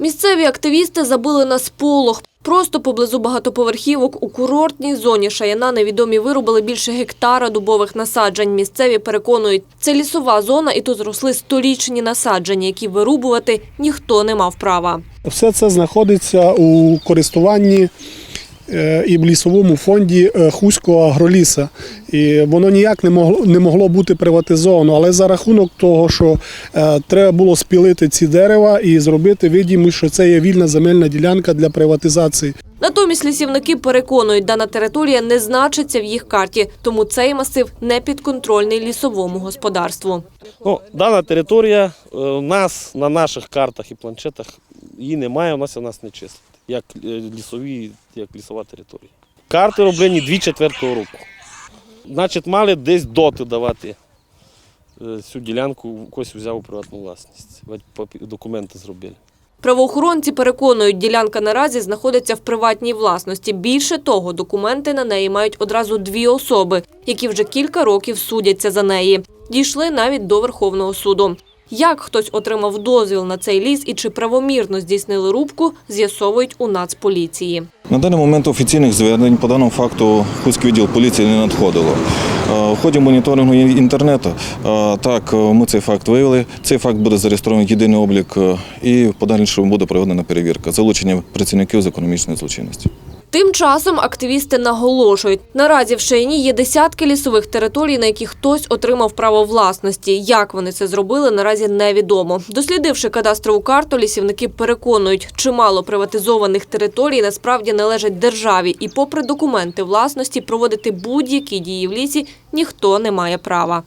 Місцеві активісти забили на сполох. Просто поблизу багатоповерхівок у курортній зоні Шаяна невідомі виробили більше гектара дубових насаджень. Місцеві переконують, це лісова зона і тут зросли столічні насадження, які вирубувати ніхто не мав права. Все це знаходиться у користуванні і в лісовому фонді е, Хуського агроліса. І воно ніяк не могло, не могло бути приватизовано. Але за рахунок того, що е, треба було спілити ці дерева і зробити видімість, що це є вільна земельна ділянка для приватизації. Натомість лісівники переконують, дана територія не значиться в їх карті, тому цей масив не підконтрольний лісовому господарству. Ну, дана територія е, у нас на наших картах і планшетах її немає, у нас у нас не числить. Як е, лісові, як лісова територія. Карти роблені 2004 року. Значить, мали десь доти давати е, цю ділянку, когось взяв у приватну власність. Документи зробили. Правоохоронці переконують, ділянка наразі знаходиться в приватній власності. Більше того, документи на неї мають одразу дві особи, які вже кілька років судяться за неї. Дійшли навіть до Верховного суду. Як хтось отримав дозвіл на цей ліс і чи правомірно здійснили рубку, з'ясовують у Нацполіції. На даний момент офіційних звернень по даному факту Хуський відділ поліції не надходило. Е, В ході моніторингу інтернету е, так ми цей факт виявили. Цей факт буде зареєстрований єдиний облік е, і в подальшому буде проведена перевірка залучення працівників з економічної злочинності. Тим часом активісти наголошують, наразі в Шаяні є десятки лісових територій, на які хтось отримав право власності. Як вони це зробили, наразі невідомо. Дослідивши кадастрову карту, лісівники переконують, чимало приватизованих територій насправді належать державі, і, попри документи власності, проводити будь-які дії в лісі ніхто не має права.